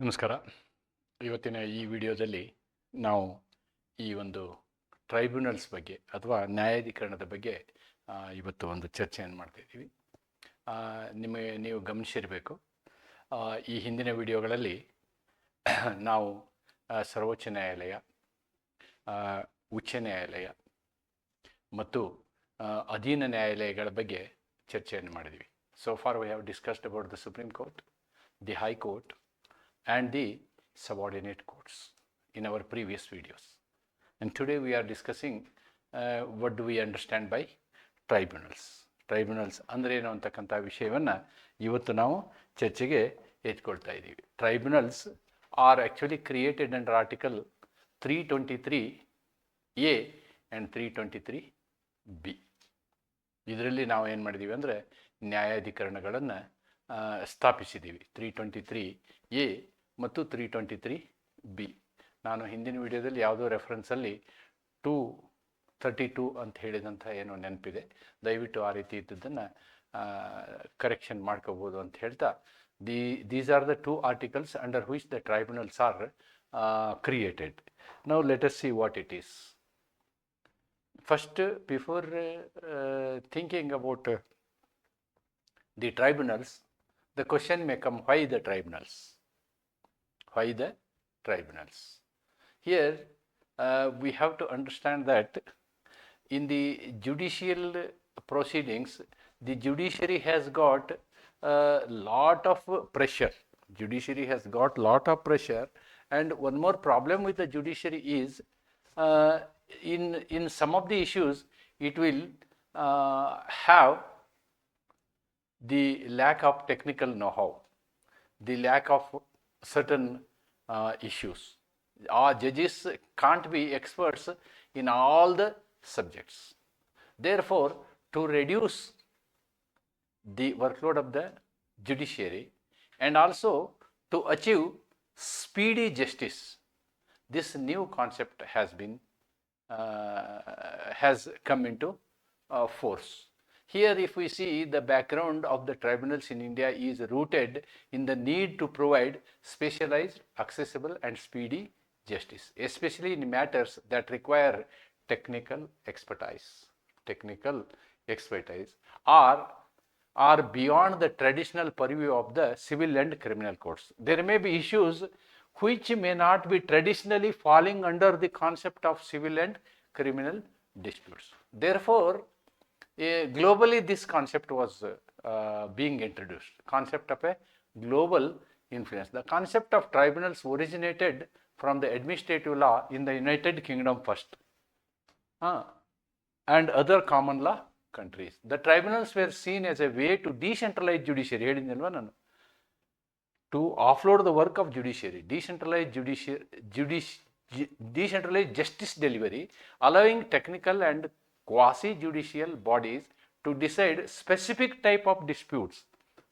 ನಮಸ್ಕಾರ. ಇವತ್ತಿನ ಈ ವಿಡಿಯೋದಲ್ಲಿ ನಾವು ಈ ಒಂದು ಟ್ರೈಬ್ಯುನಲ್ಸ್ ಬಗ್ಗೆ ಅಥವಾ ನ್ಯಾಯಾಧಿಕರಣದ ಬಗ್ಗೆ ಇವತ್ತು ಒಂದು ಚರ್ಚೆಯನ್ನು ಮಾಡ್ತಾ ಇದ್ದೀವಿ. ಆ, ನಿಮಗೆ ನೀವು ಗಮನಿಸಿರಬೇಕು. ಈ ಹಿಂದಿನ ವಿಡಿಯೋಗಳಲ್ಲಿ ನಾವು ಸರ್ವೋಚ್ಚ ನ್ಯಾಯಾಲಯ ಉಚ್ಚ ನ್ಯಾಯಾಲಯ ಮತ್ತು ಅಧೀನ ನ್ಯಾಯಾಲಯಗಳ ಬಗ್ಗೆ ಚರ್ಚೆಯನ್ನು ಮಾಡಿದ್ವಿ so far we have discussed about the Supreme Court the High Court and the subordinate codes in our previous videos. And today we are discussing uh, what do we understand by tribunals. Tribunals ಅಂದರೆ ಏನು ಅಂತಕ್ಕಂಥ ವಿಷಯವನ್ನು ಇವತ್ತು ನಾವು ಚರ್ಚೆಗೆ ಎತ್ಕೊಳ್ತಾ ಇದ್ದೀವಿ tribunals are actually created under article three twenty three A and three twenty three B ಇದರಲ್ಲಿ ನಾವು ಏನು ಮಾಡಿದ್ದೀವಿ ಅಂದರೆ ನ್ಯಾಯಾಧಿಕರಣಗಳನ್ನು ಸ್ಥಾಪಿಸಿದ್ದೀವಿ ತ್ರೀ ಟ್ವೆಂಟಿ ತ್ರೀ ಎ ಮತ್ತು ತ್ರೀ ಟ್ವೆಂಟಿ ತ್ರೀ ಬಿ ನಾನು ಹಿಂದಿನ ವಿಡಿಯೋದಲ್ಲಿ ಯಾವುದೋ ರೆಫರೆನ್ಸಲ್ಲಿ ಟೂ ಥರ್ಟಿ ಟೂ ಅಂತ ಹೇಳಿದಂಥ ಏನೋ ನೆನಪಿದೆ. ದಯವಿಟ್ಟು ಆ ರೀತಿ ಇದ್ದದ್ದನ್ನು ಕರೆಕ್ಷನ್ ಮಾಡ್ಕೋಬೋದು ಅಂತ ಹೇಳ್ತಾ the these are the two articles under which the tribunals are created now let us see what it is first before thinking about the tribunals the question may come why the tribunals? Why the tribunals? Here uh, we have to understand that in the judicial proceedings, the judiciary has got a lot of pressure. Judiciary has got a lot of pressure, and one more problem with the judiciary is uh, in in some of the issues it will uh, have the lack of technical know-how, the lack of certain uh, issues. Our judges can't be experts in all the subjects. Therefore, to reduce the workload of the judiciary and also to achieve speedy justice, this new concept has been uh, has come into uh, force. Here, if we see the background of the tribunals in India is rooted in the need to provide specialized, accessible, and speedy justice, especially in matters that require technical expertise, technical expertise, or are beyond the traditional purview of the civil and criminal courts. There may be issues which may not be traditionally falling under the concept of civil and criminal disputes. Therefore, globally this concept was uh, uh, being introduced concept of a global influence the concept of tribunals originated from the administrative law in the united kingdom first Ah, and other common law countries the tribunals were seen as a way to decentralize judiciary ಹೇಳಿದ್ನಲ್ವಾ ನಾನು to offload the work of judiciary, decentralize judiciary, judici- ju- decentralize justice delivery, allowing technical and quasi-judicial bodies to decide specific type of disputes,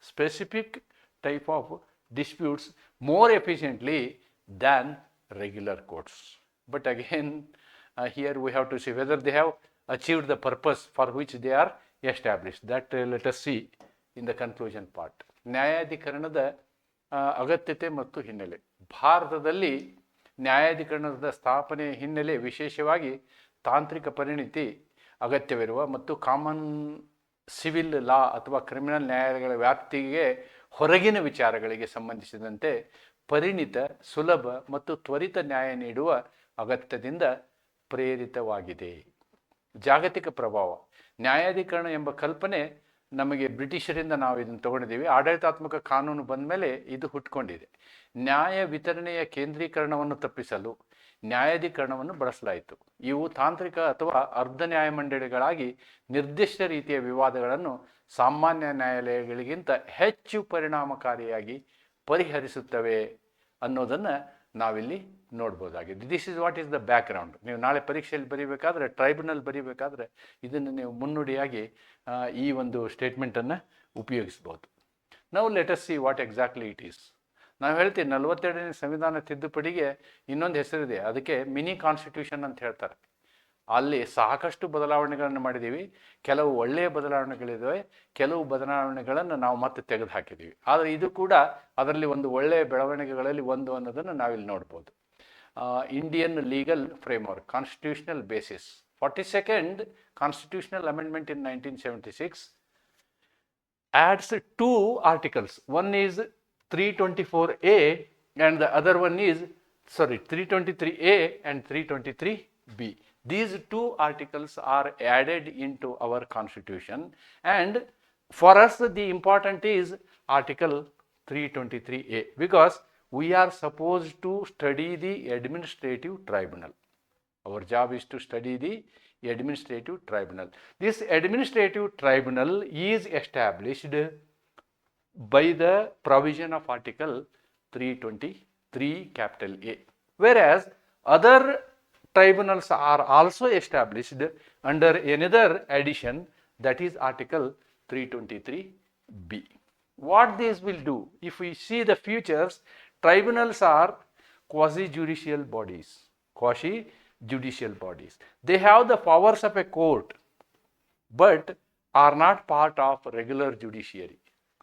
specific type of disputes more efficiently than regular courts. But again, uh, here we have to see whether they have achieved the purpose for which they are established. That uh, let us see in the conclusion part. ನ್ಯಾಯಾಧಿಕರಣದ ಆ, ಅಗತ್ಯತೆ ಮತ್ತು ಹಿನ್ನೆಲೆ ಭಾರತದಲ್ಲಿ ನ್ಯಾಯಾಧಿಕರಣದ ಸ್ಥಾಪನೆಯ ಹಿನ್ನೆಲೆ ವಿಶೇಷವಾಗಿ ತಾಂತ್ರಿಕ ಪರಿಣಿತಿ ಅಗತ್ಯವಿರುವ ಮತ್ತು ಕಾಮನ್ ಸಿವಿಲ್ ಲಾ ಅಥವಾ ಕ್ರಿಮಿನಲ್ ನ್ಯಾಯಾಲಯಗಳ ವ್ಯಾಪ್ತಿಗೆ ಹೊರಗಿನ ವಿಚಾರಗಳಿಗೆ ಸಂಬಂಧಿಸಿದಂತೆ ಪರಿಣಿತ, ಸುಲಭ ಮತ್ತು ತ್ವರಿತ ನ್ಯಾಯ ನೀಡುವ ಅಗತ್ಯದಿಂದ ಪ್ರೇರಿತವಾಗಿದೆ. ಜಾಗತಿಕ ಪ್ರಭಾವ. ನ್ಯಾಯಾಧಿಕರಣ ಎಂಬ ಕಲ್ಪನೆ ನಮಗೆ ಬ್ರಿಟಿಷರಿಂದ ನಾವು ಇದನ್ನು ತಗೊಂಡಿದ್ದೀವಿ. ಆಡಳಿತಾತ್ಮಕ ಕಾನೂನು ಬಂದ ಮೇಲೆ ಇದು ಹುಟ್ಕೊಂಡಿದೆ. ನ್ಯಾಯ ವಿತರಣೆಯ ಕೇಂದ್ರೀಕರಣವನ್ನು ತಪ್ಪಿಸಲು ನ್ಯಾಯಾಧಿಕರಣವನ್ನು ಬಳಸಲಾಯಿತು. ಇವು ತಾಂತ್ರಿಕ ಅಥವಾ ಅರ್ಧ ನ್ಯಾಯಮಂಡಳಿಗಳಾಗಿ ನಿರ್ದಿಷ್ಟ ರೀತಿಯ ವಿವಾದಗಳನ್ನು ಸಾಮಾನ್ಯ ನ್ಯಾಯಾಲಯಗಳಿಗಿಂತ ಹೆಚ್ಚು ಪರಿಣಾಮಕಾರಿಯಾಗಿ ಪರಿಹರಿಸುತ್ತವೆ ಅನ್ನೋದನ್ನು ನಾವಿಲ್ಲಿ ನೋಡ್ಬೋದಾಗಿದೆ. This is what is the background ನೀವು ನಾಳೆ ಪರೀಕ್ಷೆಯಲ್ಲಿ ಬರೀಬೇಕಾದ್ರೆ ಟ್ರೈಬ್ಯುನಲ್ ಬರೀಬೇಕಾದ್ರೆ ಇದನ್ನು ನೀವು ಮುನ್ನುಡಿಯಾಗಿ ಈ ಒಂದು ಸ್ಟೇಟ್ಮೆಂಟನ್ನು ಉಪಯೋಗಿಸ್ಬೋದು. ನಾವು let us see what exactly it is ನಾವು ಹೇಳ್ತೀವಿ ನಲವತ್ತೆರಡನೇ ಸಂವಿಧಾನ ತಿದ್ದುಪಡಿಗೆ ಇನ್ನೊಂದು ಹೆಸರಿದೆ. ಅದಕ್ಕೆ ಮಿನಿ ಕಾನ್ಸ್ಟಿಟ್ಯೂಷನ್ ಅಂತ ಹೇಳ್ತಾರೆ. ಅಲ್ಲಿ ಸಾಕಷ್ಟು ಬದಲಾವಣೆಗಳನ್ನು ಮಾಡಿದ್ದೀವಿ ಕೆಲವು ಒಳ್ಳೆಯ ಬದಲಾವಣೆಗಳಿದ್ದಾವೆ ಕೆಲವು ಬದಲಾವಣೆಗಳನ್ನು ನಾವು ಮತ್ತೆ ತೆಗೆದು ಹಾಕಿದ್ದೀವಿ ಆದರೆ ಇದು ಕೂಡ ಅದರಲ್ಲಿ ಒಂದು ಒಳ್ಳೆಯ ಬೆಳವಣಿಗೆಗಳಲ್ಲಿ ಒಂದು ಅನ್ನೋದನ್ನು ನಾವಿಲ್ಲಿ ನೋಡ್ಬೋದು. Indian legal framework constitutional basis forty second constitutional amendment in nineteen seventy six adds two articles one is 324A and the other one is, sorry, 323A and 323B. These two articles are added into our constitution and for us the important is article 323A because we are supposed to study the administrative tribunal. Our job is to study the administrative tribunal. This administrative tribunal is established by the provision of Article 323 capital A. Whereas other tribunals are also established under another addition that is Article 323B. What this will do, if we see the futures, tribunals are quasi judicial bodies. Quasi judicial bodies. They have the powers of a court, but are not part of regular judiciary.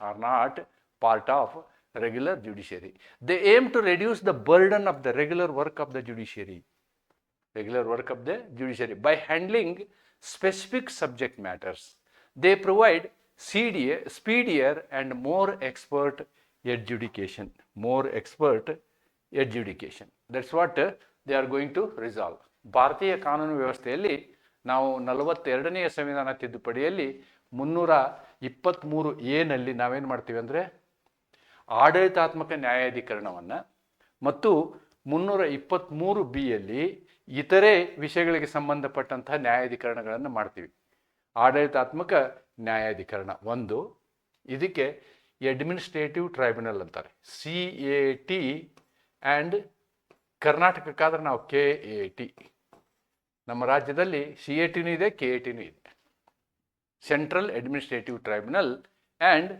Are not part of regular judiciary. They aim to reduce the burden of the regular work of the judiciary. Regular work of the judiciary by handling specific subject matters. They provide CDA, speedier and more expert adjudication. More expert adjudication. That's what uh, they are going to resolve. ಭಾರತೀಯ ಕಾನೂನು ವ್ಯವಸ್ಥೆಯಲ್ಲಿ ನಾವು ನಲವತ್ತೆರಡನೆಯ ಸಂವಿಧಾನ ತಿದ್ದುಪಡಿಯಲ್ಲಿ ಮುನ್ನೂರ ಇಪ್ಪತ್ತ್ಮೂರು ಎನಲ್ಲಿ ನಾವೇನು ಮಾಡ್ತೀವಿ ಅಂದರೆ ಆಡಳಿತಾತ್ಮಕ ನ್ಯಾಯಾಧೀಕರಣವನ್ನು ಮತ್ತು ಮುನ್ನೂರ ಇಪ್ಪತ್ತ್ಮೂರು ಬಿಯಲ್ಲಿ ಇತರೆ ವಿಷಯಗಳಿಗೆ ಸಂಬಂಧಪಟ್ಟಂತಹ ನ್ಯಾಯಾಧೀಕರಣಗಳನ್ನು ಮಾಡ್ತೀವಿ. ಆಡಳಿತಾತ್ಮಕ ನ್ಯಾಯಾಧೀಕರಣ ಒಂದು. ಇದಕ್ಕೆ ಅಡ್ಮಿನಿಸ್ಟ್ರೇಟಿವ್ ಟ್ರೈಬ್ಯುನಲ್ ಅಂತಾರೆ. ಸಿ ಎ ಟಿ ಆ್ಯಂಡ್ ಕರ್ನಾಟಕಕ್ಕಾದ್ರೆ ನಾವು ಕೆ ಎ ಟಿ. ನಮ್ಮ ರಾಜ್ಯದಲ್ಲಿ ಸಿ ಎ ಟಿನೂ ಇದೆ, ಕೆ ಎ ಟಿನೂ ಇದೆ. Tribunal and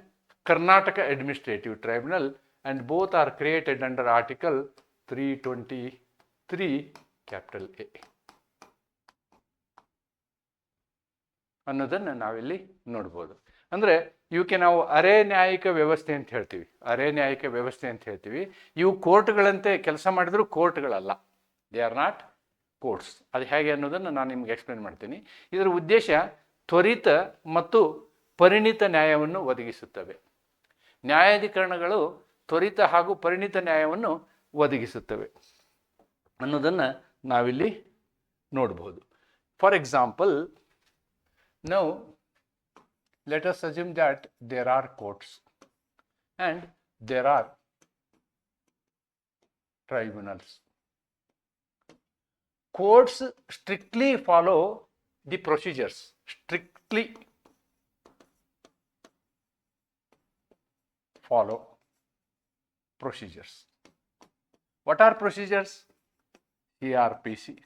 Karnataka administrative tribunal and both are created under article three twenty three capital A ಅನ್ನೋದನ್ನು ನಾವಿಲ್ಲಿ ನೋಡ್ಬೋದು. ಅಂದರೆ ಇವಕ್ಕೆ ನಾವು ಅರೆ ನ್ಯಾಯಿಕ ವ್ಯವಸ್ಥೆ ಅಂತ ಹೇಳ್ತೀವಿ. ಅರೆ ನ್ಯಾಯಿಕ ವ್ಯವಸ್ಥೆ ಅಂತ ಹೇಳ್ತೀವಿ. ಇವು ಕೋರ್ಟ್ಗಳಂತೆ ಕೆಲಸ ಮಾಡಿದ್ರು ಕೋರ್ಟ್ಗಳಲ್ಲ. ದೇ ಆರ್ ನಾಟ್ ಕೋರ್ಟ್ಸ್ ಅದು ಹೇಗೆ ಅನ್ನೋದನ್ನು ನಾನು ನಿಮ್ಗೆ ಎಕ್ಸ್ಪ್ಲೇನ್ ಮಾಡ್ತೀನಿ. ಇದರ ಉದ್ದೇಶ ತ್ವರಿತ ಮತ್ತು ಪರಿಣಿತ ನ್ಯಾಯವನ್ನು ಒದಗಿಸುತ್ತವೆ ನ್ಯಾಯಾಧಿಕರಣಗಳು ತ್ವರಿತ ಹಾಗೂ ಪರಿಣಿತ ನ್ಯಾಯವನ್ನು ಒದಗಿಸುತ್ತವೆ ಅನ್ನೋದನ್ನು ನಾವಿಲ್ಲಿ ನೋಡ್ಬೋದು ಫಾರ್ ಎಕ್ಸಾಂಪಲ್ ನಾವು us assume that there are courts and there are tribunals. Courts strictly follow the procedures, strictly follow procedures. What are procedures? CRPC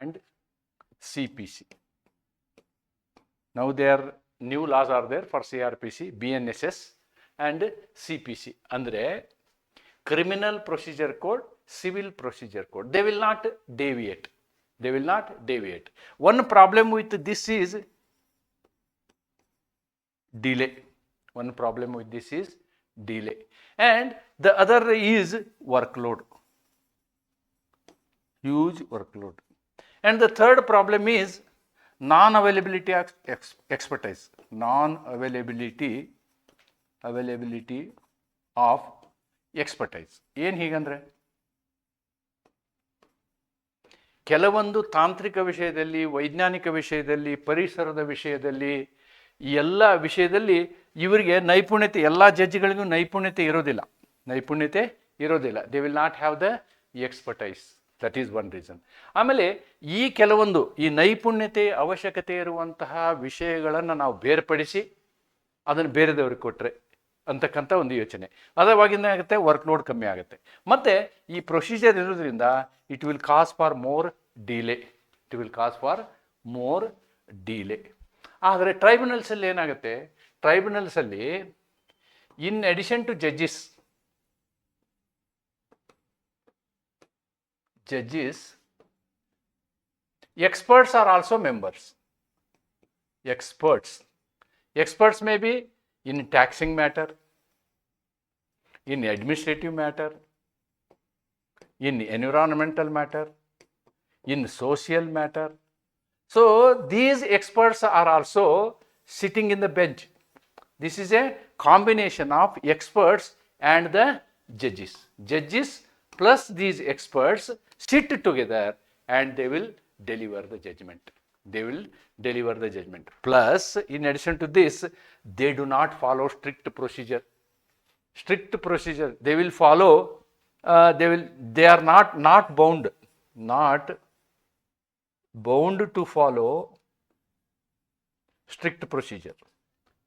and CPC. Now there new laws are there for CRPC, BNSS and CPC. Andre criminal procedure code, civil procedure code. They will not deviate They will not deviate one problem with this is delay one problem with this is delay and the other is workload huge workload. And the third problem is non-availability of ex- expertise, non-availability availability of expertise. ಏನು ಹೀಗಂದ್ರೆ ಕೆಲವೊಂದು ತಾಂತ್ರಿಕ ವಿಷಯದಲ್ಲಿ, ವೈಜ್ಞಾನಿಕ ವಿಷಯದಲ್ಲಿ, ಪರಿಸರದ ವಿಷಯದಲ್ಲಿ ಎಲ್ಲ ವಿಷಯದಲ್ಲಿ ಇವರಿಗೆ ನೈಪುಣ್ಯತೆ, ಎಲ್ಲ ಜಡ್ಜ್ಗಳಿಗೂ ನೈಪುಣ್ಯತೆ ಇರೋದಿಲ್ಲ. ನೈಪುಣ್ಯತೆ ಇರೋದಿಲ್ಲ. They will not have the expertise that is one reason ಆಮೇಲೆ ಈ ಕೆಲವೊಂದು, ಈ ನೈಪುಣ್ಯತೆ ಅವಶ್ಯಕತೆ ಇರುವಂತಹ ವಿಷಯಗಳನ್ನು ನಾವು ಬೇರ್ಪಡಿಸಿ, ಅದನ್ನು ಬೇರೆದವ್ರಿಗೆ ಕೊಟ್ಟರೆ ಅಂತಕ್ಕಂಥ ಒಂದು ಯೋಚನೆ. ಅದರವಾಗಿಂದ ಏನಾಗುತ್ತೆ ವರ್ಕ್ ಲೋಡ್ ಕಮ್ಮಿ ಆಗುತ್ತೆ. ಮತ್ತು ಈ ಪ್ರೊಸೀಜರ್ ಇರೋದ್ರಿಂದ it will cause for more delay it will cause for more delay ಆದರೆ ಟ್ರೈಬ್ಯುನಲ್ಸಲ್ಲಿ ಏನಾಗುತ್ತೆ? ಟ್ರೈಬ್ಯುನಲ್ಸಲ್ಲಿ in addition to judges judges experts are also members experts experts may be in taxing matter in administrative matter in environmental matter in social matter. So these experts are also sitting in the bench. This is a combination of experts and the judges. Judges plus these experts sit together and they will deliver the judgment they will deliver the judgment plus in addition to this they do not follow strict procedure strict procedure they will follow uh, they will they are not not bound not bound to follow strict procedure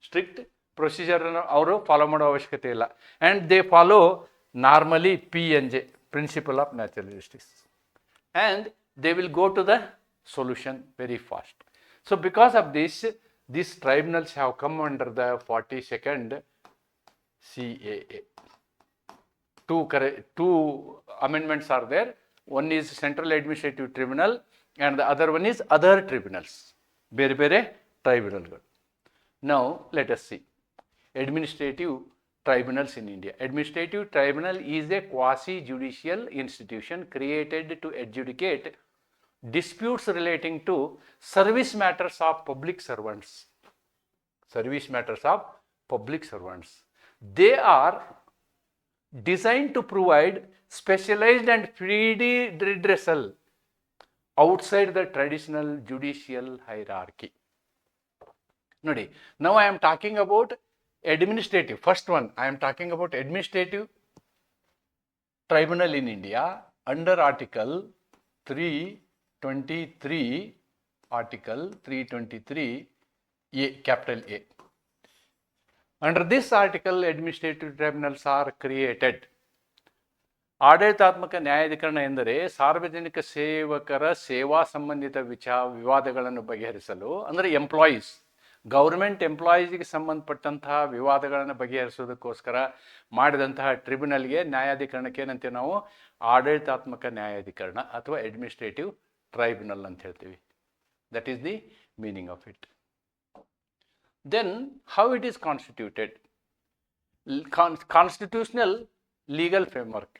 strict ಪ್ರೊಸೀಜರನ್ನು ಅವರು follow ಮಾಡೋ ಅವಶ್ಯಕತೆ ಇಲ್ಲ and they follow normally P N J principle of natural justice and they will go to the solution very fast. So because of this, these tribunals have come under the 42nd CAA. Two, two amendments are there. One is Central Administrative Tribunal and the other one is other tribunals. Bere bere tribunal. Now let us see. Administrative tribunals in India. Administrative tribunal is a quasi-judicial institution created to adjudicate disputes relating to service matters of public servants. Service matters of public servants. They are designed to provide specialized and speedy redressal outside the traditional judicial hierarchy. now I am talking about administrative. First one, I am talking about administrative tribunal in India under Article 323, Article 323 A, capital A. Under this article, administrative tribunals are created. ಆಡಳಿತಾತ್ಮಕ ನ್ಯಾಯಾಧಿಕರಣ ಎಂದರೆ ಸಾರ್ವಜನಿಕ ಸೇವಕರ ಸೇವಾ ಸಂಬಂಧಿತ ವಿಚಾರ ವಿವಾದಗಳನ್ನು ಬಗೆಹರಿಸಲು ಅಂದರೆ ಎಂಪ್ಲಾಯೀಸ್ ಗೌರ್ಮೆಂಟ್ ಎಂಪ್ಲಾಯೀಸ್ಗೆ ಸಂಬಂಧಪಟ್ಟಂತಹ ವಿವಾದಗಳನ್ನು ಬಗೆಹರಿಸೋದಕ್ಕೋಸ್ಕರ ಮಾಡಿದಂತಹ ಟ್ರಿಬ್ಯುನಲ್ಗೆ ನ್ಯಾಯಾಧಿಕರಣಕ್ಕೆ ಏನಂತೀವಿ ನಾವು ಆಡಳಿತಾತ್ಮಕ ನ್ಯಾಯಾಧಿಕರಣ ಅಥವಾ ಅಡ್ಮಿನಿಸ್ಟ್ರೇಟಿವ್ ಟ್ರೈಬ್ಯುನಲ್ ಅಂತ ಹೇಳ್ತೀವಿ that is the meaning of it then how it is constituted L- con- constitutional legal framework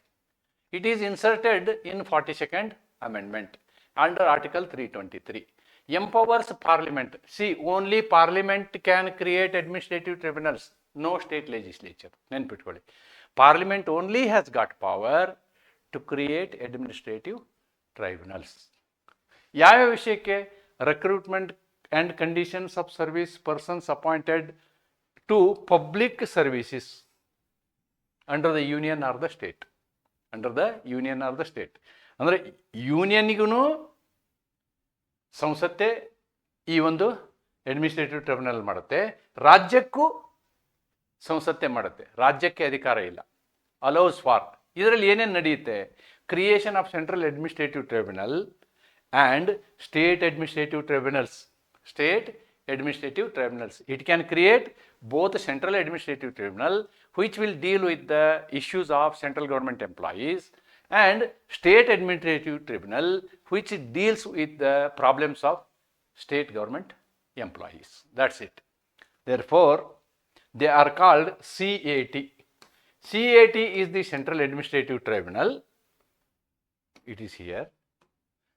it is inserted in 42nd amendment under article 323 empowers parliament see only parliament can create administrative tribunals no state legislature ನೆನ್ಪಿಟ್ಕೊಳ್ಳಿ parliament only has got power to create administrative tribunals ಯಾವ್ಯಾವ ವಿಷಯಕ್ಕೆ recruitment and conditions of service persons appointed to public services under the union or the state under the union or the state ಅಂದರೆ ಯೂನಿಯನ್ಗೂ ಸಂಸತ್ತೆ ಈ ಒಂದು administrative tribunal ಮಾಡುತ್ತೆ. ರಾಜ್ಯಕ್ಕೂ ಸಂಸತ್ತೆ ಮಾಡುತ್ತೆ. ರಾಜ್ಯಕ್ಕೆ ಅಧಿಕಾರ ಇಲ್ಲ. ಅಲೌಸ್ ಫಾರ್ ಇದರಲ್ಲಿ ಏನೇನು ನಡೆಯುತ್ತೆ? Creation of central administrative tribunal and state administrative tribunals. State administrative tribunals. It can create both central administrative tribunal which will deal with the issues of central government employees and state administrative tribunal which deals with the problems of state government employees. That's it. Therefore, they are called CAT. CAT is the Central Administrative Tribunal. It is here.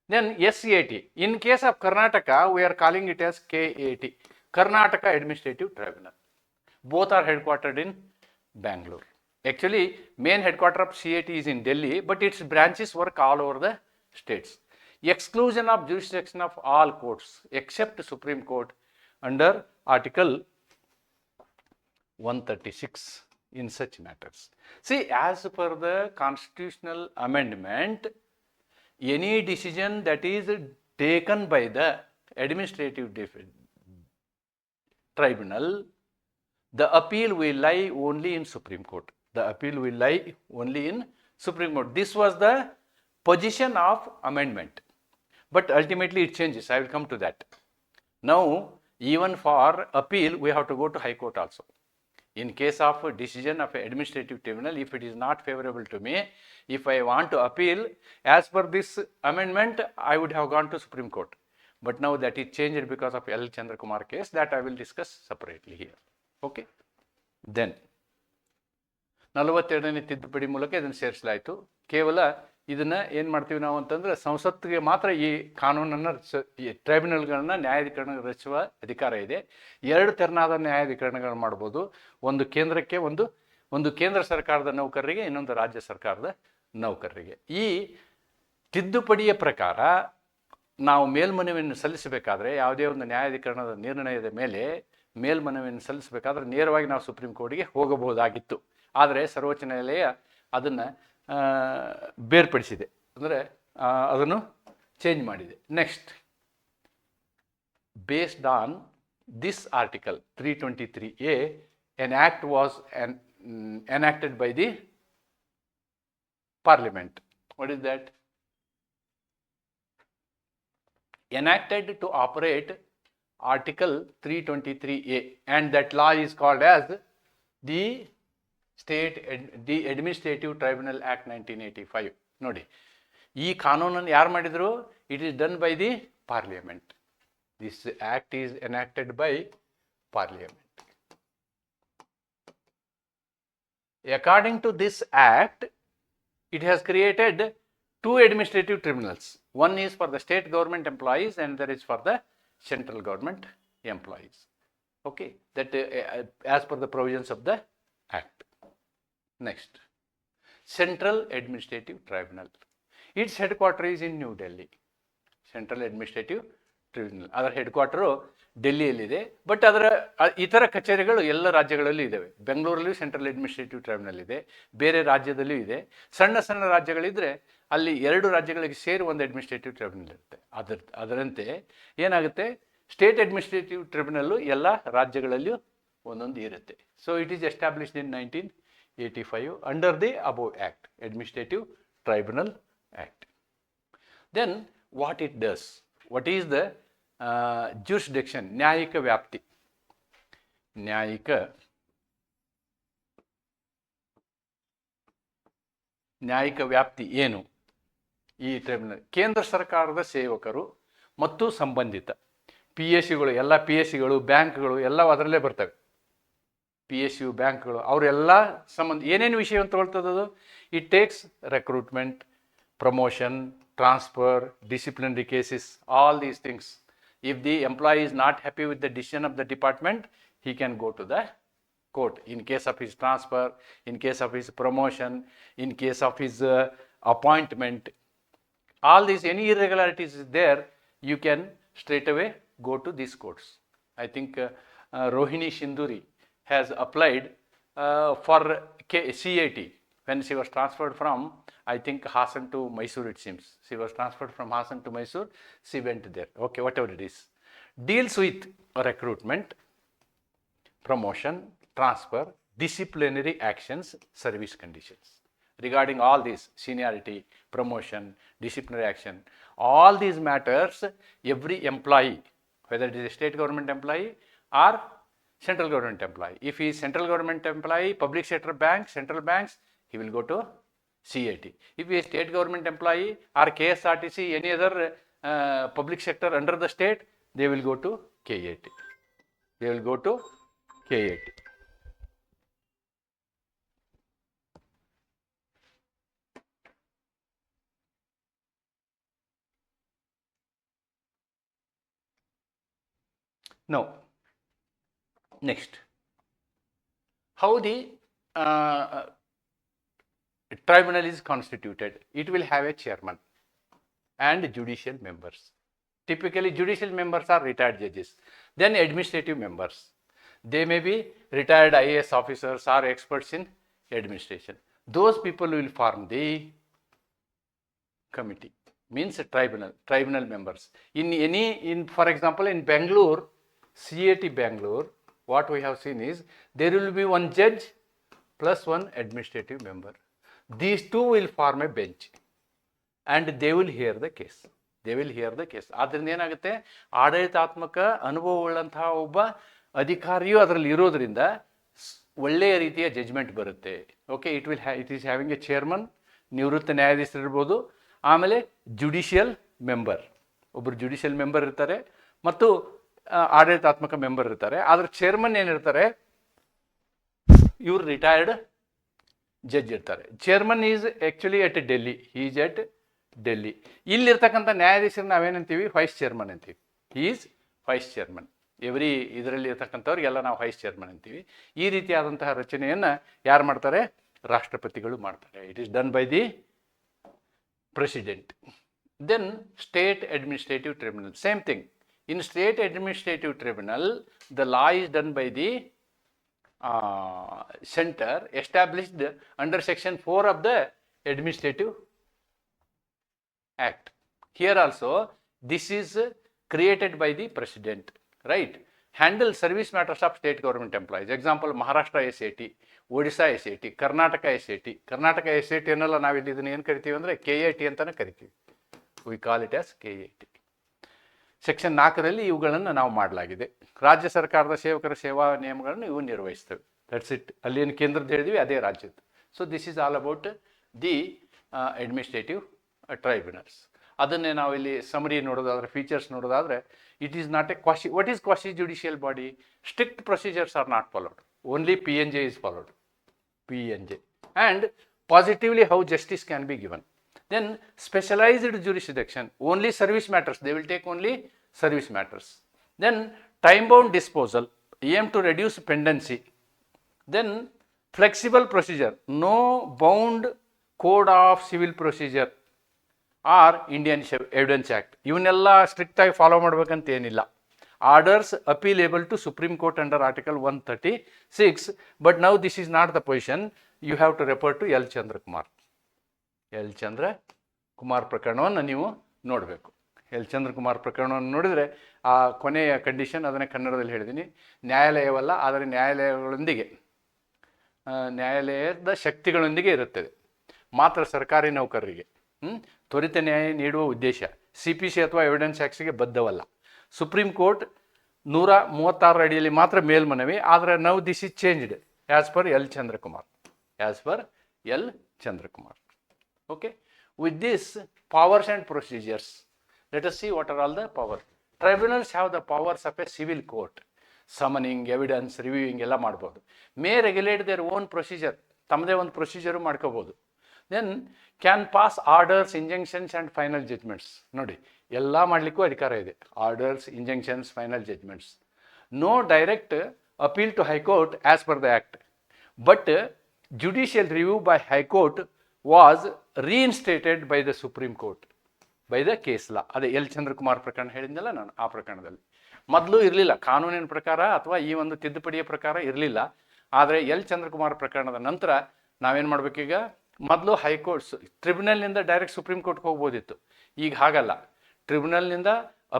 Then SAT. In case of Karnataka, we are calling it as KAT, Karnataka Administrative Tribunal. Both are headquartered in Bangalore. Actually, main headquarter of CAT is in Delhi, but its branches work all over the states. Exclusion of jurisdiction of all courts except Supreme Court under Article 136 in such matters. See, as per the constitutional amendment, any decision that is taken by the administrative tribunal, the appeal will lie only in Supreme Court. The appeal will lie only in Supreme Court. This was the position of amendment. But ultimately it changes. I will come to that. Now, even for appeal, we have to go to High Court also. In case of a decision of an administrative tribunal, if it is not favorable to me, if I want to appeal, as per this amendment, I would have gone to Supreme Court. But now that is changed because of L. Chandrakumar case that I will discuss separately here. Okay. Then ನಲವತ್ತೆರಡನೇ ತಿದ್ದುಪಡಿ ಮೂಲಕ ಇದನ್ನು ಸೇರಿಸಲಾಯಿತು ಕೇವಲ ಇದನ್ನ ಏನು ಮಾಡ್ತೀವಿ ನಾವು ಅಂತಂದ್ರೆ ಸಂಸತ್ತಿಗೆ ಮಾತ್ರ ಈ ಕಾನೂನನ್ನು ರಚಿಸ ಈ ಟ್ರೈಬ್ಯುನಲ್ಗಳನ್ನ ನ್ಯಾಯಾಧಿಕರಣ ರಚಿಸುವ ಅಧಿಕಾರ ಇದೆ. ಎರಡು ತೆರನಾದ ನ್ಯಾಯಾಧಿಕರಣಗಳು ಮಾಡ್ಬೋದು. ಒಂದು ಕೇಂದ್ರಕ್ಕೆ ಒಂದು ಒಂದು ಕೇಂದ್ರ ಸರ್ಕಾರದ ನೌಕರರಿಗೆ, ಇನ್ನೊಂದು ರಾಜ್ಯ ಸರ್ಕಾರದ ನೌಕರರಿಗೆ. ಈ ತಿದ್ದುಪಡಿಯ ಪ್ರಕಾರ ನಾವು ಮೇಲ್ಮನವಿಯನ್ನು ಸಲ್ಲಿಸಬೇಕಾದ್ರೆ, ಯಾವುದೇ ಒಂದು ನ್ಯಾಯಾಧಿಕರಣದ ನಿರ್ಣಯದ ಮೇಲೆ ಮೇಲ್ಮನವಿಯನ್ನು ಸಲ್ಲಿಸಬೇಕಾದ್ರೆ ನೇರವಾಗಿ ನಾವು ಸುಪ್ರೀಂ ಕೋರ್ಟ್ಗೆ ಹೋಗಬಹುದಾಗಿತ್ತು. ಆದರೆ ಸರ್ವೋಚ್ಚ ನ್ಯಾಯಾಲಯ ಅದನ್ನು ಬೇರ್ಪಡಿಸಿದೆ ಅಂದರೆ ಅದನ್ನು ಚೇಂಜ್ ಮಾಡಿದೆ next based on this article three twenty three A an act was an enacted by the parliament what is that enacted to operate Article 323A, and that law is called as the State Ad- the Administrative Tribunal Act 1985. ನೋಡಿ ಈ ಕಾನೂನನ್ನು ಯಾರು ಮಾಡಿದರು it is done by the parliament this act is enacted by parliament According to this act, it has created two administrative tribunals. One is for the state government employees and there is for the central government employees. Okay, that uh, uh, as per the provisions of the act. Next, Central Administrative Tribunal. Its quarter is in New Delhi. Central administrative tribunal ಅದರ head quarter ಡೆಲ್ಲಿಯಲ್ಲಿದೆ but ಅದರ ಇತರ ಕಚೇರಿಗಳು ಎಲ್ಲ ರಾಜ್ಯಗಳಲ್ಲೂ ಇದ್ದಾವೆ ಬೆಂಗಳೂರಲ್ಲಿಯೂ central administrative tribunal ಇದೆ. ಬೇರೆ ರಾಜ್ಯದಲ್ಲೂ ಇದೆ. ಸಣ್ಣ ಸಣ್ಣ ರಾಜ್ಯಗಳಿದ್ದರೆ ಅಲ್ಲಿ ಎರಡು ರಾಜ್ಯಗಳಿಗೆ ಸೇರಿ ಒಂದು ಅಡ್ಮಿನಿಸ್ಟ್ರೇಟಿವ್ ಟ್ರಿಬ್ಯುನಲ್ ಇರುತ್ತೆ. ಅದರ ಅದರಂತೆ ಏನಾಗುತ್ತೆ? ಸ್ಟೇಟ್ ಅಡ್ಮಿನಿಸ್ಟ್ರೇಟಿವ್ ಟ್ರಿಬ್ಯುನಲ್ಲು ಎಲ್ಲ ರಾಜ್ಯಗಳಲ್ಲಿಯೂ ಒಂದೊಂದು ಇರುತ್ತೆ. So it is established in nineteen eighty five under the above act administrative tribunal act then what it does? What is the uh, jurisdiction? ನ್ಯಾಯಿಕ ವ್ಯಾಪ್ತಿ ನ್ಯಾಯಿಕ ನ್ಯಾಯಿಕ ವ್ಯಾಪ್ತಿ ಏನು? ಈ ಟ್ರೈಬ್ಯುನಲ್ ಕೇಂದ್ರ ಸರ್ಕಾರದ ಸೇವಕರು ಮತ್ತು ಸಂಬಂಧಿತ. ಪಿ ಎಸ್ ಸಿಗಳು ಎಲ್ಲ ಪಿ ಎಸ್ ಸಿಗಳು ಬ್ಯಾಂಕ್ಗಳು ಎಲ್ಲ ಅದರಲ್ಲೇ ಬರ್ತವೆ. ಪಿ ಎಸ್ ಯು ಬ್ಯಾಂಕ್ಗಳು ಅವರೆಲ್ಲ ಸಂಬಂಧ ಏನೇನು ವಿಷಯ ಅಂತ ತಗೊಳ್ತದದು it takes recruitment promotion transfer disciplinary cases all these things if the employee is not happy with the decision of the department he can go to the court in case of his transfer in case of his promotion in case of his uh, appointment all these any irregularities is there you can straight away go to these courts i think uh, uh, rohini shinduri has applied uh, for K- cat when she was transferred from i think hassan to mysore it seems. She was transferred from hassan to mysore. She went there. Okay whatever it is. Deals with recruitment promotion, transfer, disciplinary actions, service conditions. Regarding all these seniority, promotion, disciplinary action, all these matters, every employee, whether it is a state government employee or central government employee. If he is central government employee, public sector bank, central banks, he will go to CAT. If he is state government employee or KSRTC, any other uh, public sector under the state, they will go to KAT. They will go to KAT. Now, next, how the uh, tribunal is constituted? It will have a chairman and judicial members. Typically, judicial members are retired judges. Then administrative members. They may be retired IAS officers or experts in administration. Those people will form the committee means tribunal tribunal members in any in for example in bangalore cat bangalore what we have seen is there will be one judge plus one administrative member these two will form a bench and they will hear the case they will hear the case ಆದ್ರಿಂದ ಏನಾಗುತ್ತೆ ಆಡಳಿತಾತ್ಮಕ ಅನುಭವವುಳ್ಳಂತಹ ಒಬ್ಬ ಅಧಿಕಾರಿಯು ಅದರಲ್ಲಿ ಇರೋದ್ರಿಂದ ಒಳ್ಳೆಯ ರೀತಿಯ judgement ಬರುತ್ತೆ okay it will it is having a chairman ನಿವೃತ್ತ ನ್ಯಾಯಾಧೀಶರು ಇರ್ಬೋದು ಆಮೇಲೆ ಜುಡಿಷಿಯಲ್ ಮೆಂಬರ್ ಒಬ್ಬರು ಜುಡಿಷಿಯಲ್ ಮೆಂಬರ್ ಇರ್ತಾರೆ ಮತ್ತು ಆಡಳಿತಾತ್ಮಕ ಮೆಂಬರ್ ಇರ್ತಾರೆ. ಆದ್ರೆ ಚೇರ್ಮನ್ ಏನಿರ್ತಾರೆ? ಇವ್ರು ರಿಟೈರ್ಡ್ ಜಡ್ಜ್ ಇರ್ತಾರೆ. Chairman is actually at Delhi is at Delhi ಇಲ್ಲಿರ್ತಕ್ಕಂಥ ನ್ಯಾಯಾಧೀಶರು ನಾವೇನಂತೀವಿ ವೈಸ್ ಚೇರ್ಮನ್ ಅಂತೀವಿ. ಈಸ್ ವೈಸ್ ಚೇರ್ಮನ್ ಎವ್ರಿ ಇದರಲ್ಲಿ ಇರ್ತಕ್ಕಂಥವ್ರಿಗೆಲ್ಲ ನಾವು ವೈಸ್ ಚೇರ್ಮನ್ ಅಂತೀವಿ. ಈ ರೀತಿಯಾದಂತಹ ರಚನೆಯನ್ನು ಯಾರು ಮಾಡ್ತಾರೆ? ರಾಷ್ಟ್ರಪತಿಗಳು ಮಾಡ್ತಾರೆ. It is done by the president then state administrative tribunal same thing. In state administrative tribunal, the law is done by the uh, center established under section 4 of the administrative act. Here also, this is created by the president, right? Handle service matters of state government employees. Example, Maharashtra SAT, Odisha S I T Karnataka S I T Karnataka S I T ಅನ್ನಲ್ಲ ನಾವಿಲ್ಲಿ ಇದನ್ನ ಏನು ಕರಿತೀವಿ ಅಂದರೆ K A T ಅಂತಲೇ ಕರಿತೀವಿ we call it as K A T section ನಾಲ್ಕರಲ್ಲಿ ಇವುಗಳನ್ನು ನಾವು ಮಾಡಲಾಗಿದೆ. ರಾಜ್ಯ ಸರ್ಕಾರದ ಸೇವಕರ ಸೇವಾ ನಿಯಮಗಳನ್ನು ಇವು ನಿರ್ವಹಿಸ್ತವೆ. ದಟ್ಸ್ ಇಟ್ ಅಲ್ಲಿ ಏನು ಕೇಂದ್ರದ ಹೇಳಿದ್ವಿ, ಅದೇ ರಾಜ್ಯದ್ದು. So this is all about the administrative tribunals ಅದನ್ನೇ ನಾವು ಇಲ್ಲಿ ಸಮರಿ ನೋಡೋದಾದ್ರೆ ಫೀಚರ್ಸ್ ನೋಡೋದಾದ್ರೆ it is not a quasi what is quasi judicial body strict procedures are not followed only P N J is followed P N J and positively how justice can be given. Then specialized jurisdiction, only service matters, they will take only service matters. Then time bound disposal, aim to reduce pendency. Then flexible procedure, no bound code of civil procedure or Indian evidence act ಇವನ್ನೆಲ್ಲ ಸ್ಟ್ರಿಕ್ಟಾಗಿ follow ಮಾಡ್ಬೇಕಂತ ಏನಿಲ್ಲ orders appealable to Supreme Court under article one thirty six but now this is not the position you have to refer to L Chandrakumar L Chandra Kumar ಪ್ರಕರಣವನ್ನು ನೀವು ನೋಡಬೇಕು. L Chandrakumar ಪ್ರಕರಣವನ್ನು ನೋಡಿದರೆ ಆ ಕೊನೆಯ ಕಂಡೀಷನ್ ಅದನ್ನು ಕನ್ನಡದಲ್ಲಿ ಹೇಳಿದ್ದೀನಿ ನ್ಯಾಯಾಲಯವಲ್ಲ, ಆದರೆ ನ್ಯಾಯಾಲಯಗಳೊಂದಿಗೆ ನ್ಯಾಯಾಲಯದ ಶಕ್ತಿಗಳೊಂದಿಗೆ ಇರುತ್ತದೆ ಮಾತ್ರ ಸರ್ಕಾರಿ ನೌಕರರಿಗೆ ತ್ವರಿತ ನ್ಯಾಯ ನೀಡುವ ಉದ್ದೇಶ. ಸಿ ಪಿ ಸಿ ಅಥವಾ ಎವಿಡೆನ್ಸ್ ಆ್ಯಕ್ಟ್ಸ್ಗೆ ಬದ್ಧವಲ್ಲ. ಸುಪ್ರೀಂ ಕೋರ್ಟ್ ನೂರ ಮೂವತ್ತಾರು ಅಡಿಯಲ್ಲಿ ಮಾತ್ರ ಮೇಲ್ಮನವಿ, ಆದರೆ now this is changed as per L Chandrakumar as per L Chandrakumar okay with this powers and procedures let us see what are all the power tribunals have the powers of a civil court summoning evidence reviewing ಎಲ್ಲ ಮಾಡ್ಬೋದು may regulate their own procedure ತಮ್ಮದೇ ಒಂದು procedure ಮಾಡ್ಕೋಬೋದು then can pass orders and and final nodi ನೋಡಿ ಎಲ್ಲ ಮಾಡಲಿಕ್ಕೂ ಅಧಿಕಾರ ಇದೆ orders final final no no direct appeal to high court as per the act but uh, judicial review by high reinstated by the Supreme Court by the case law ಅದೇ L. Chandrakumar ಪ್ರಕರಣ ಹೇಳಿದ್ನಲ್ಲ ನಾನು ಆ ಪ್ರಕರಣದಲ್ಲಿ. ಮೊದಲು ಇರಲಿಲ್ಲ, ಕಾನೂನಿನ ಪ್ರಕಾರ ಅಥವಾ ಈ ಒಂದು ತಿದ್ದುಪಡಿಯ ಪ್ರಕಾರ ಇರಲಿಲ್ಲ. ಆದರೆ ಎಲ್. ಚಂದ್ರಕುಮಾರ್ ಪ್ರಕರಣದ ನಂತರ ನಾವೇನು ಮಾಡಬೇಕೀಗ? ಮೊದಲು ಹೈಕೋರ್ಟ್ಸ್ ಟ್ರಿಬ್ಯುನಲ್ನಿಂದ ಡೈರೆಕ್ಟ್ ಸುಪ್ರೀಂ ಕೋರ್ಟ್ಗೆ ಹೋಗ್ಬೋದಿತ್ತು. ಈಗ ಹಾಗಲ್ಲ. ಟ್ರಿಬ್ಯುನಲ್ನಿಂದ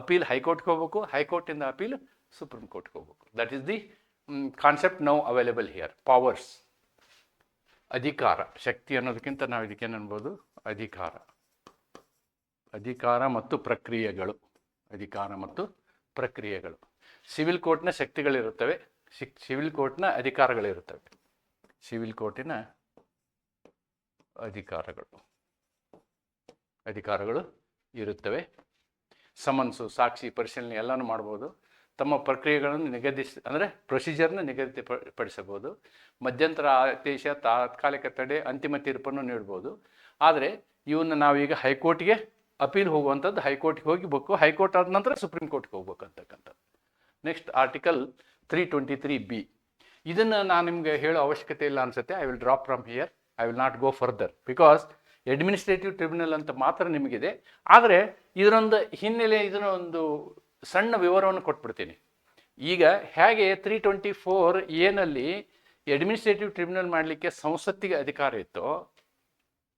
ಅಪೀಲ್ ಹೈಕೋರ್ಟ್ಗೆ ಹೋಗ್ಬೇಕು ಹೈಕೋರ್ಟಿಂದ ಅಪೀಲ್ ಸುಪ್ರೀಂ ಕೋರ್ಟ್ಗೆ ಹೋಗ್ಬೇಕು. That is the concept now available here powers ಅಧಿಕಾರ, ಶಕ್ತಿ ಅನ್ನೋದಕ್ಕಿಂತ ನಾವು ಇದಕ್ಕೇನು ಅನ್ಬೋದು? ಅಧಿಕಾರ. ಅಧಿಕಾರ ಮತ್ತು ಪ್ರಕ್ರಿಯೆಗಳು. ಅಧಿಕಾರ ಮತ್ತು ಪ್ರಕ್ರಿಯೆಗಳು. ಸಿವಿಲ್ ಕೋರ್ಟ್ನ ಶಕ್ತಿಗಳಿರುತ್ತವೆ ಸಿಕ್ ಸಿವಿಲ್ ಕೋರ್ಟ್ನ ಅಧಿಕಾರಗಳಿರುತ್ತವೆ. ಸಿವಿಲ್ ಕೋರ್ಟಿನ ಅಧಿಕಾರಗಳು. ಅಧಿಕಾರಗಳು ಇರುತ್ತವೆ. ಸಮನ್ಸು, ಸಾಕ್ಷಿ, ಪರಿಶೀಲನೆ ಎಲ್ಲನೂ ಮಾಡ್ಬೋದು. ತಮ್ಮ ಪ್ರಕ್ರಿಯೆಗಳನ್ನು ನಿಗದಿಸ, ಅಂದರೆ ಪ್ರೊಸೀಜರ್ನ ನಿಗದಿಪಡಿಸಬಹುದು. ಮಧ್ಯಂತರ ಆದೇಶ ತಾತ್ಕಾಲಿಕ ತಡೆ, ಅಂತಿಮ ತೀರ್ಪನ್ನು ನೀಡ್ಬೋದು. ಆದರೆ ಇವನ್ನ ನಾವೀಗ ಹೈಕೋರ್ಟ್ಗೆ ಅಪೀಲ್ ಹೋಗುವಂಥದ್ದು ಹೈಕೋರ್ಟ್ಗೆ ಹೋಗಿಬೇಕು ಹೈಕೋರ್ಟ್ ಆದ ನಂತರ ಸುಪ್ರೀಂ ಕೋರ್ಟ್ಗೆ ಹೋಗ್ಬೇಕಂತಕ್ಕಂಥದ್ದು. Next article three twenty three B. ಇದನ್ನು ನಾನು ನಿಮಗೆ ಹೇಳೋ ಅವಶ್ಯಕತೆ ಇಲ್ಲ ಅನ್ಸುತ್ತೆ. I will drop from here I will not go further because administrative tribunal ಅಂತ ಮಾತ್ರ ನಿಮಗಿದೆ. ಆದರೆ ಇದರೊಂದು ಹಿನ್ನೆಲೆ, ಇದರ ಒಂದು ಸಣ್ಣ ವಿವರವನ್ನು ಕೊಟ್ಬಿಡ್ತೀನಿ. ಈಗ ಹೇಗೆ ತ್ರೀ ಟ್ವೆಂಟಿ ಫೋರ್ ಎನಲ್ಲಿ ಅಡ್ಮಿನಿಸ್ಟ್ರೇಟಿವ್ ಟ್ರಿಬ್ಯುನಲ್ ಮಾಡಲಿಕ್ಕೆ ಸಂಸತ್ತಿಗೆ ಅಧಿಕಾರ ಇತ್ತು,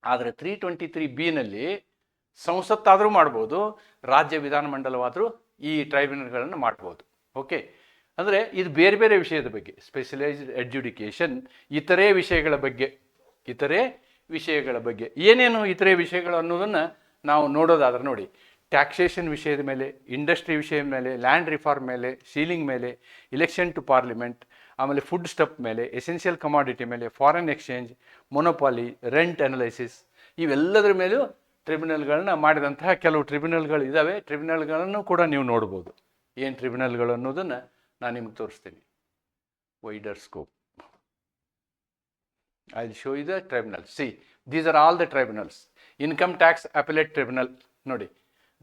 ಆದರೆ ತ್ರೀ ಟ್ವೆಂಟಿ ತ್ರೀ ಬಿನಲ್ಲಿ ಸಂಸತ್ತಾದರೂ ಮಾಡ್ಬೋದು, ರಾಜ್ಯ ವಿಧಾನಮಂಡಲವಾದರೂ ಈ ಟ್ರೈಬ್ಯುನಲ್ಗಳನ್ನು ಮಾಡ್ಬೋದು. ಓಕೆ ಅಂದರೆ ಇದು ಬೇರೆ ಬೇರೆ ವಿಷಯದ ಬಗ್ಗೆ ಸ್ಪೆಷಲೈಸ್ಡ್ ಎಡ್ಯುಡಿಕೇಷನ್ ಇತರೆ ವಿಷಯಗಳ ಬಗ್ಗೆ, ಇತರೆ ವಿಷಯಗಳ ಬಗ್ಗೆ, ಏನೇನು ಇತರೆ ವಿಷಯಗಳು ಅನ್ನೋದನ್ನು ನಾವು ನೋಡೋದಾದ್ರೆ ನೋಡಿ. ಟ್ಯಾಕ್ಸೇಷನ್ ವಿಷಯದ ಮೇಲೆ ಇಂಡಸ್ಟ್ರಿ ವಿಷಯದ ಮೇಲೆ ಲ್ಯಾಂಡ್ ರಿಫಾರ್ಮ್ ಮೇಲೆ ಸೀಲಿಂಗ್ ಮೇಲೆ ಇಲೆಕ್ಷನ್ ಟು ಪಾರ್ಲಿಮೆಂಟ್ ಆಮೇಲೆ ಫುಡ್ ಸ್ಟಪ್ ಮೇಲೆ ಎಸೆನ್ಷಿಯಲ್ ಕಮಾಡಿಟಿ ಮೇಲೆ foreign exchange monopoly rent analysis ಇವೆಲ್ಲದರ ಮೇಲೂ ಟ್ರಿಬ್ಯುನಲ್ಗಳನ್ನ ಮಾಡಿದಂತಹ ಕೆಲವು ಟ್ರಿಬ್ಯುನಲ್ಗಳು ಇದ್ದಾವೆ ಟ್ರಿಬ್ಯುನಲ್ಗಳನ್ನು ಕೂಡ ನೀವು ನೋಡ್ಬೋದು. ಏನು ಟ್ರಿಬ್ಯುನಲ್ಗಳು ಅನ್ನೋದನ್ನು ನಾನು ನಿಮ್ಗೆ ತೋರಿಸ್ತೀನಿ. Wider scope I show uh the tribunal see these are all the tribunals income tax appellate tribunal ನೋಡಿ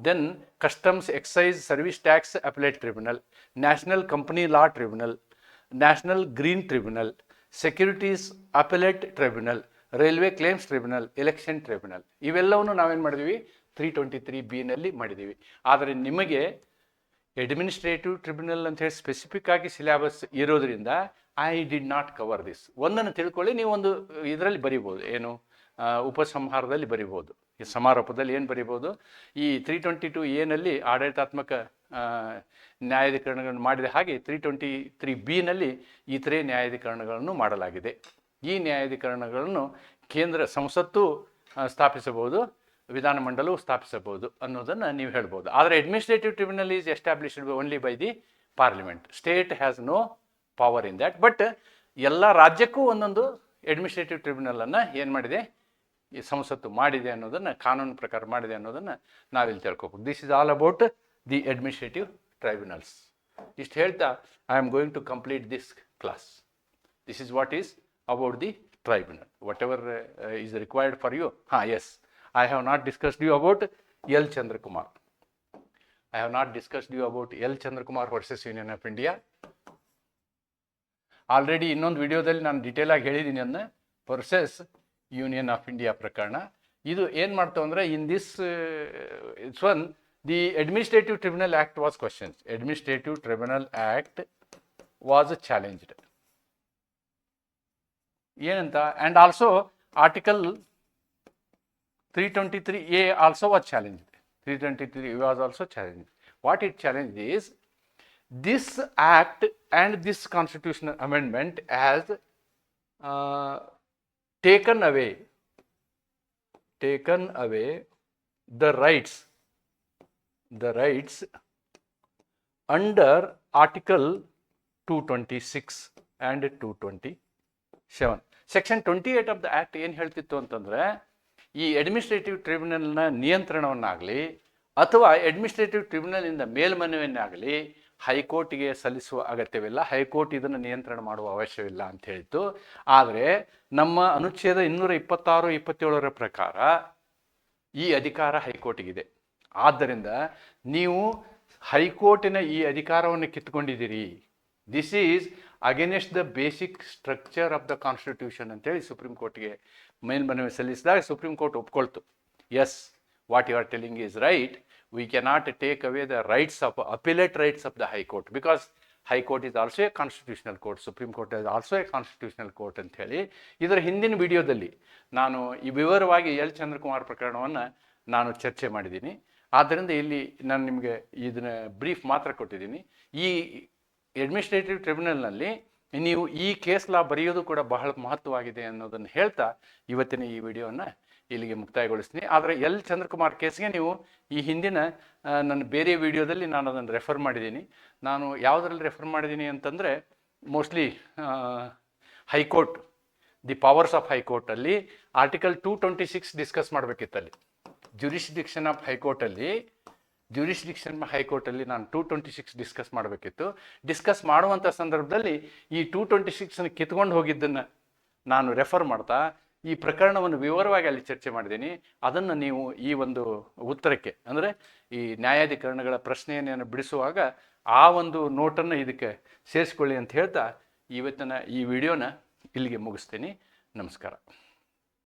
then customs excise service tax appellate tribunal national company law tribunal national green tribunal securities appellate tribunal railway claims tribunal election tribunal ಇವೆಲ್ಲವನ್ನು ನಾವೇನು ಮಾಡಿದ್ವಿ? Three twenty three ಬಿನಲ್ಲಿ ಮಾಡಿದ್ದೀವಿ ಆದರೆ ನಿಮಗೆ administrative tribunal ಅಂತ ಹೇಳಿ ಸ್ಪೆಸಿಫಿಕ್ ಆಗಿ ಸಿಲೆಬಸ್ ಇರೋದ್ರಿಂದ I did not cover this ಒಂದನ್ನು ತಿಳ್ಕೊಳ್ಳಿ ನೀವು ಒಂದು ಇದರಲ್ಲಿ ಬರಿಬೋದು ಏನು? ಉಪಸಂಹಾರದಲ್ಲಿ ಬರಿಬೋದು ಸಮಾರೋಪದಲ್ಲಿ ಏನು ಬರೀಬೋದು ಈ ತ್ರೀ ಟ್ವೆಂಟಿ ಟು ಎನಲ್ಲಿ ಆಡಳಿತಾತ್ಮಕ ನ್ಯಾಯಾಧೀಕರಣಗಳನ್ನು ಮಾಡಿದ ಹಾಗೆ ತ್ರೀ ಟ್ವೆಂಟಿ ತ್ರೀ ಬಿನಲ್ಲಿ ಇತರೆ ನ್ಯಾಯಾಧಿಕರಣಗಳನ್ನು ಮಾಡಲಾಗಿದೆ. ಈ ನ್ಯಾಯಾಧಿಕರಣಗಳನ್ನು ಕೇಂದ್ರ ಸಂಸತ್ತು ಸ್ಥಾಪಿಸಬಹುದು ವಿಧಾನಮಂಡಲವು ಸ್ಥಾಪಿಸಬಹುದು ಅನ್ನೋದನ್ನು ನೀವು ಹೇಳ್ಬೋದು. ಆದರೆ administrative tribunal is established only by the parliament state has no power in that but ಎಲ್ಲ ರಾಜ್ಯಕ್ಕೂ ಒಂದೊಂದು ಅಡ್ಮಿನಿಸ್ಟ್ರೇಟಿವ್ ಟ್ರಿಬ್ಯುನಲನ್ನು ಏನು ಮಾಡಿದೆ? ಈ ಸಂಸತ್ತು ಮಾಡಿದೆ ಅನ್ನೋದನ್ನು, ಕಾನೂನು ಪ್ರಕಾರ ಮಾಡಿದೆ ಅನ್ನೋದನ್ನು ನಾವಿಲ್ಲಿ ತಿಳ್ಕೊಬೋದು this is all about the administrative tribunals ಇಷ್ಟು ಹೇಳ್ತಾ I am going to complete this class this is what is about the tribunal whatever is required for you ಹಾಂ yes I have not discussed you about L Chandrakumar I have not discussed you about L Chandrakumar versus Union of India already ಇನ್ನೊಂದು ವಿಡಿಯೋದಲ್ಲಿ ನಾನು ಡೀಟೇಲಾಗಿ ಹೇಳಿದ್ದೀನಿ ಅನ್ನ versus union of India ಪ್ರಕರಣ ಇದು ಏನು ಮಾಡ್ತಾವೆ ಅಂದರೆ in this it's one the administrative tribunal act was questions administrative tribunal act was challenged ಏನಂತ and also article three twenty three A also was challenge three twenty three was also challenge what it challenge is this act and this constitutional amendment has uh, taken away taken away the rights the rights under article 226 and 227 section twenty eight of the act ಏನು ಹೇಳ್ತಿತ್ತು ಅಂತಂದರೆ, ಈ administrative ಟ್ರಿಬ್ಯುನಲ್ನ ನಿಯಂತ್ರಣವನ್ನಾಗಲಿ ಅಥವಾ administrative ಟ್ರಿಬ್ಯುನಲಿಂದ ಮೇಲ್ಮನವಿಯನ್ನಾಗಲಿ ಹೈಕೋರ್ಟ್ಗೆ ಸಲ್ಲಿಸುವ ಅಗತ್ಯವಿಲ್ಲ. High court ಇದನ್ನು ನಿಯಂತ್ರಣ ಮಾಡುವ ಅವಶ್ಯವಿಲ್ಲ ಅಂತ ಹೇಳಿತ್ತು ಆದರೆ ನಮ್ಮ ಅನುಚ್ಛೇದ ಇನ್ನೂರ ಇಪ್ಪತ್ತಾರು ಇಪ್ಪತ್ತೇಳರ ಪ್ರಕಾರ ಈ ಅಧಿಕಾರ ಹೈಕೋರ್ಟಿಗಿದೆ. ಆದ್ದರಿಂದ ನೀವು ಹೈಕೋರ್ಟಿನ ಈ ಅಧಿಕಾರವನ್ನು ಕಿತ್ಕೊಂಡಿದ್ದೀರಿ this is against the basic structure of the constitution ಅಂತೇಳಿ ಸುಪ್ರೀಂ ಕೋರ್ಟ್ಗೆ ಮೇಲ್ಮನವಿ ಸಲ್ಲಿಸಿದಾಗ supreme court ಒಪ್ಕೊಳ್ತು. Yes what you are telling is right we away take rights the rights of appellate rights of the because because high court is also a constitutional court supreme court is also a constitutional court ಅಂತ ಇದರ ಹಿಂದಿನ ವಿಡಿಯೋದಲ್ಲಿ ನಾನು ಈ ವಿವರವಾಗಿ L. Chandrakumar ಪ್ರಕರಣವನ್ನು ನಾನು ಚರ್ಚೆ ಮಾಡಿದ್ದೀನಿ. ಆದ್ದರಿಂದ ಇಲ್ಲಿ ನಾನು ನಿಮಗೆ ಇದನ್ನ ಬ್ರೀಫ್ ಮಾತ್ರ ಕೊಟ್ಟಿದ್ದೀನಿ. ಈ ಅಡ್ಮಿನಿಸ್ಟ್ರೇಟಿವ್ ಟ್ರಿಬ್ಯುನಲ್ನಲ್ಲಿ ನೀವು ಈ ಕೇಸ್ ಲಾ ಬರೆಯೋದು ಕೂಡ ಬಹಳ ಮಹತ್ವವಾಗಿದೆ ಅನ್ನೋದನ್ನು ಹೇಳ್ತಾ ಇವತ್ತಿನ ಈ ವಿಡಿಯೋನ ಇಲ್ಲಿಗೆ ಮುಕ್ತಾಯಗೊಳಿಸ್ತೀನಿ. ಆದರೆ ಎಲ್. ಚಂದ್ರಕುಮಾರ್ ಕೇಸ್ಗೆ ನೀವು ಈ ಹಿಂದಿನ ನನ್ನ ಬೇರೆ ವಿಡಿಯೋದಲ್ಲಿ ನಾನು ಅದನ್ನು ರೆಫರ್ ಮಾಡಿದ್ದೀನಿ. ನಾನು ಯಾವುದರಲ್ಲಿ ರೆಫರ್ ಮಾಡಿದ್ದೀನಿ ಅಂತಂದರೆ mostly high court, the powers of ಹೈಕೋರ್ಟಲ್ಲಿ article two twenty six discuss ಮಾಡಬೇಕಿತ್ತಲ್ಲಿ. Jurisdiction of ಹೈಕೋರ್ಟಲ್ಲಿ ಜುರಿಸ್ಡಿಕ್ಷನ್ ಹೈಕೋರ್ಟಲ್ಲಿ ನಾನು ಟೂ ಟ್ವೆಂಟಿ ಸಿಕ್ಸ್ ಡಿಸ್ಕಸ್ ಮಾಡಬೇಕಿತ್ತು. ಡಿಸ್ಕಸ್ ಮಾಡುವಂಥ ಸಂದರ್ಭದಲ್ಲಿ ಈ ಟೂ ಟ್ವೆಂಟಿ ಸಿಕ್ಸನ್ನು ಕಿತ್ಕೊಂಡು ಹೋಗಿದ್ದನ್ನು ನಾನು ರೆಫರ್ ಮಾಡ್ತಾ ಈ ಪ್ರಕರಣವನ್ನು ವಿವರವಾಗಿ ಅಲ್ಲಿ ಚರ್ಚೆ ಮಾಡಿದ್ದೀನಿ. ಅದನ್ನು ನೀವು ಈ ಒಂದು ಉತ್ತರಕ್ಕೆ, ಅಂದರೆ ಈ ನ್ಯಾಯಾಧಿಕರಣಗಳ ಪ್ರಶ್ನೆಯನ್ನು ಬಿಡಿಸುವಾಗ ಆ ಒಂದು ನೋಟನ್ನು ಇದಕ್ಕೆ ಸೇರಿಸ್ಕೊಳ್ಳಿ ಅಂತ ಹೇಳ್ತಾ ಇವತ್ತಿನ ಈ ವಿಡಿಯೋನ ಇಲ್ಲಿಗೆ ಮುಗಿಸ್ತೀನಿ. ನಮಸ್ಕಾರ.